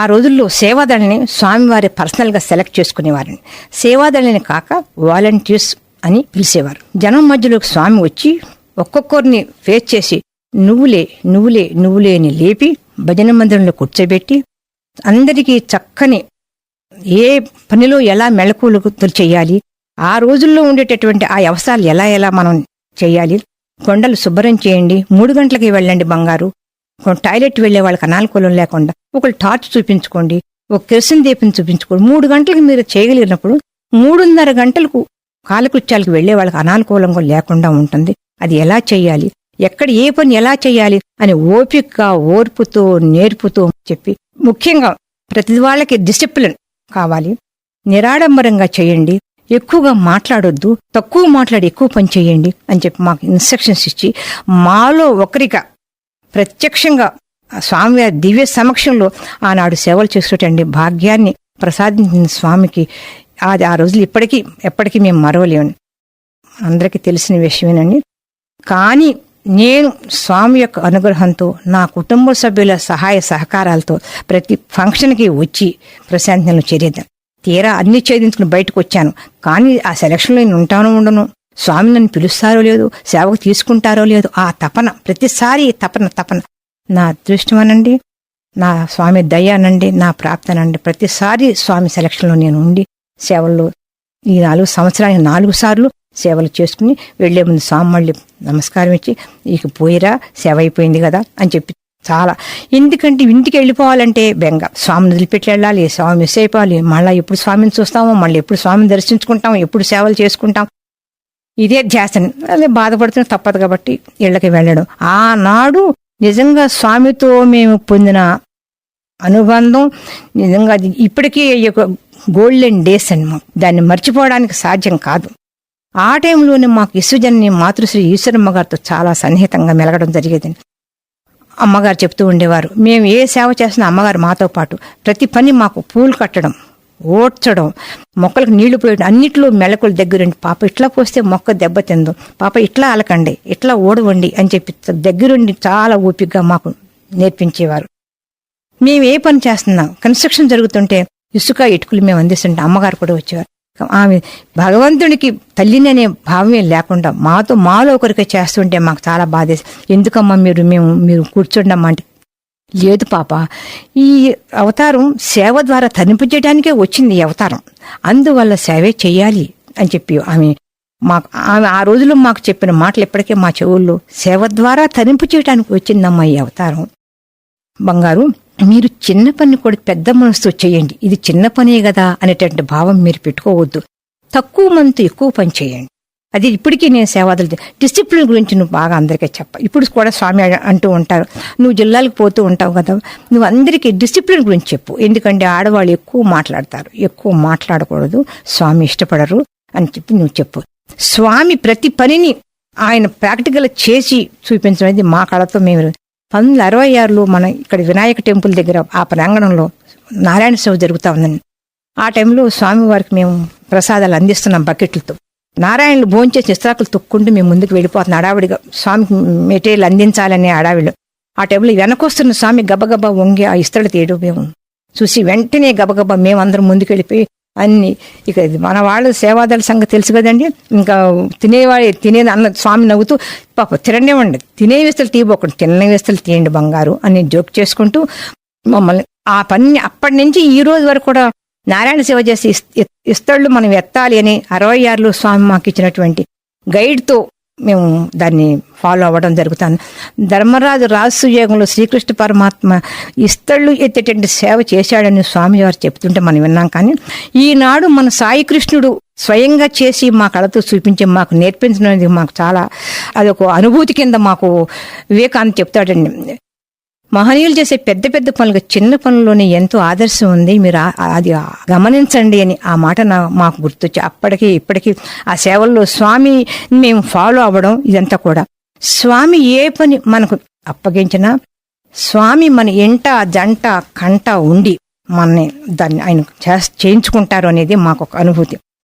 ఆ రోజుల్లో సేవాదళని స్వామివారి పర్సనల్గా సెలెక్ట్ చేసుకునేవారని. సేవాదళని కాక వాలంటీర్స్ అని పిలిచేవారు. జనం మధ్యలోకి స్వామి వచ్చి ఒక్కొక్కరిని ఫేస్ చేసి నువ్వులే నువ్వులే నువ్వులే అని లేపి భజన మందిరంలో కూర్చోబెట్టి అందరికీ చక్కని ఏ పనిలో ఎలా మెళకువలు చేయాలి ఆ రోజుల్లో ఉండేటటువంటి ఆ అవసరాలు ఎలా ఎలా మనం చేయాలి కొండలు శుభ్రం చేయండి మూడు గంటలకి వెళ్ళండి బంగారు టాయిలెట్ వెళ్ళే వాళ్ళకి అనానుకూలం లేకుండా ఒకళ్ళు టార్చ్ చూపించుకోండి ఒక కెరసిన్ దీపం చూపించుకోండి. మూడు గంటలకు మీరు చేయగలిగినప్పుడు మూడున్నర గంటలకు కాలకృత్యాలకు వెళ్ళే వాళ్ళకి అనానుకూలంగా లేకుండా ఉంటుంది. అది ఎలా చేయాలి? ఎక్కడ ఏ పని ఎలా చేయాలి? అని ఓపికగా ఓర్పుతో నేర్పుతో చెప్పి ముఖ్యంగా ప్రతి వాళ్ళకి డిసిప్లిన్ కావాలి. నిరాడంబరంగా చేయండి. ఎక్కువగా మాట్లాడొద్దు. తక్కువ మాట్లాడి ఎక్కువ పని చేయండి అని చెప్పి మాకు ఇన్స్ట్రక్షన్స్ ఇచ్చి మాలో ఒకరిగా ప్రత్యక్షంగా ఆ స్వామివారి దివ్య సమక్షంలో ఆనాడు సేవలు చేసేటండి భాగ్యాన్ని ప్రసాదించిన స్వామికి అది ఆ రోజులు ఇప్పటికీ ఎప్పటికీ మేము మరవలేము. అందరికీ తెలిసిన విషయమేనండి. కానీ నేను స్వామి యొక్క అనుగ్రహంతో నా కుటుంబ సభ్యుల సహాయ సహకారాలతో ప్రతి ఫంక్షన్కి వచ్చి ప్రశాంతంలో చేరేద్దాం. తీరా అన్ని ఛేదించుకుని బయటకు వచ్చాను. కానీ ఆ సెలక్షన్లో నేను ఉంటాను ఉండను స్వామి నన్ను పిలుస్తారో లేదు సేవకు తీసుకుంటారో లేదు ఆ తపన ప్రతిసారి తపన తపన. నా అదృష్టమనండి నా స్వామి దయ అనండి నా ప్రాప్తనండి. ప్రతిసారి స్వామి సెలక్షన్లో నేను ఉండి సేవల్లో ఈ నాలుగు సంవత్సరానికి నాలుగు సార్లు సేవలు చేసుకుని వెళ్ళే ముందు స్వామి మళ్ళీ నమస్కారం ఇచ్చి ఇక పోయిరా సేవ అయిపోయింది కదా అని చెప్పి చాలా. ఎందుకంటే ఇంటికి వెళ్ళిపోవాలంటే బెంగ. స్వామిని వదిలిపెట్టి వెళ్ళాలి స్వామి మిస్ అయిపోవాలి. మళ్ళీ ఎప్పుడు స్వామిని చూస్తామో మళ్ళీ ఎప్పుడు స్వామిని దర్శించుకుంటాం ఎప్పుడు సేవలు చేసుకుంటాం. ఇదే ధ్యాసని అదే బాధపడుతున్న తప్పదు కాబట్టి ఇళ్ళకి వెళ్ళడం. ఆనాడు నిజంగా స్వామితో మేము పొందిన అనుబంధం నిజంగా అది ఇప్పటికీ గోల్డెన్ డేస్ అని మాకు దాన్ని మర్చిపోవడానికి సాధ్యం కాదు. ఆ టైంలోనే మాకు ఇసుజన్ని మాతృశ్రీ ఈశ్వరమ్మ గారితో చాలా సన్నిహితంగా మెలగడం జరిగేది అమ్మగారు చెప్తూ ఉండేవారు మేము ఏ సేవ చేసినా అమ్మగారు మాతో పాటు ప్రతి పని మాకు పూలు కట్టడం ఓడ్చడం మొక్కలకు నీళ్ళు పోయడం. అన్నిట్లో మెలకుల దగ్గరుండి పాప ఇట్లా పోస్తే మొక్క దెబ్బతిందు పాప ఇట్లా అలకండి. ఇట్లా ఓడవండి. అని చెప్పి దగ్గరుండి చాలా ఓపికగా మాకు నేర్పించేవారు. మేము ఏ పని చేస్తున్నాం? కన్స్ట్రక్షన్ జరుగుతుంటే ఇసుక ఇటుకలు మేము అందిస్తుంటే అమ్మగారు కూడా వచ్చేవారు. ఆమె భగవంతునికి తల్లిని అనే భావమే లేకుండా మాతో మాలో ఒకరికి చేస్తుంటే మాకు చాలా బాధ ఎందుకమ్మా మీరు మేము మీరు కూర్చోండమ్మా అంటే లేదు పాప. ఈ అవతారం సేవ ద్వారా తరింపజేయడానికే వచ్చింది ఈ అవతారం. అందువల్ల సేవే చేయాలి అని చెప్పి ఆమె మాకు ఆమె ఆ రోజుల్లో మాకు చెప్పిన మాటలు ఇప్పటికే మా చెవుల్లో సేవ ద్వారా తరింపు చేయడానికి వచ్చిందమ్మా ఈ అవతారం. బంగారు మీరు చిన్న పని కూడా పెద్ద మనసుతో చేయండి. ఇది చిన్న పనే కదా అనేటువంటి భావం మీరు పెట్టుకోవద్దు. తక్కువ మనతో ఎక్కువ పని చేయండి. అది ఇప్పటికీ నేను సేవాదులు డిసిప్లిన్ గురించి నువ్వు బాగా అందరికీ చెప్ప. ఇప్పుడు కూడా స్వామి అంటూ ఉంటారు నువ్వు జిల్లాలకు పోతూ ఉంటావు కదా నువ్వు అందరికీ డిసిప్లిన్ గురించి చెప్పు. ఎందుకంటే ఆడవాళ్ళు ఎక్కువ మాట్లాడతారు ఎక్కువ మాట్లాడకూడదు స్వామి ఇష్టపడరు అని చెప్పి నువ్వు చెప్పు. స్వామి ప్రతి పనిని ఆయన ప్రాక్టికల్ చేసి చూపించడం అనేది మా కళతో మేము పంతొమ్మిది వందల అరవై ఆరులో మన ఇక్కడ వినాయక టెంపుల్ దగ్గర ఆ ప్రాంగణంలో నారాయణ సేవ జరుగుతా ఉందండి ఆ టైంలో స్వామివారికి మేము ప్రసాదాలు అందిస్తున్నాం బకెట్లతో. నారాయణలు భోంచేసి నిస్త్రాకులు తొక్కుంటూ మేము ముందుకు వెళ్ళిపోతున్నాం. అడావిడిగా స్వామికి మెటీరియల్ అందించాలనే అడావిలో ఆ టైంలో వెనకొస్తున్న స్వామి గబగబా వంగి ఆ ఇస్త్రలు తీయడం మేము చూసి వెంటనే గబగబా మేమందరం ముందుకు వెళ్ళిపోయి అన్ని ఇక మన వాళ్ళు సేవాదాల సంగతి తెలుసు కదండి. ఇంకా తినేవాడి తినేది అన్న స్వామి నవ్వుతూ పాప తిననివ్వండి. తినే వేస్తలు తీయబోకండి. తిన్న వేస్తలు తీయండి బంగారు అని జోక్ చేసుకుంటూ మమ్మల్ని ఆ పని అప్పటి నుంచి ఈ రోజు వరకు కూడా నారాయణ సేవ చేసి ఇస్- ఇస్తళ్ళు మనం ఎత్తాలి అని అరవై ఆరులో స్వామి మాకు ఇచ్చినటువంటి గైడ్తో మేము దాన్ని ఫాలో అవ్వడం జరుగుతాను. ధర్మరాజు రాజసుయోగంలో శ్రీకృష్ణ పరమాత్మ ఇస్తళ్ళు ఎత్తేటువంటి సేవ చేశాడని స్వామివారు చెప్తుంటే మనం విన్నాం. కానీ ఈనాడు మన సాయి కృష్ణుడు స్వయంగా చేసి మా కళతో చూపించి మాకు నేర్పించినది మాకు చాలా అదొక అనుభూతి కింద మాకు వివేకానంద చెప్తాడండి. మహనీయులు చేసే పెద్ద పెద్ద పనులకు చిన్న పనుల్లోనే ఎంతో ఆదర్శం ఉంది. మీరు అది గమనించండి అని ఆ మాట నా మాకు గుర్తొచ్చి అప్పటికి ఇప్పటికీ ఆ సేవల్లో స్వామి మేము ఫాలో అవ్వడం ఇదంతా కూడా. స్వామి ఏ పని మనకు అప్పగించినా స్వామి మన ఎంట జంట కంట ఉండి మనని దాన్ని ఆయన చేయించుకుంటారు అనేది మాకు ఒక అనుభూతి.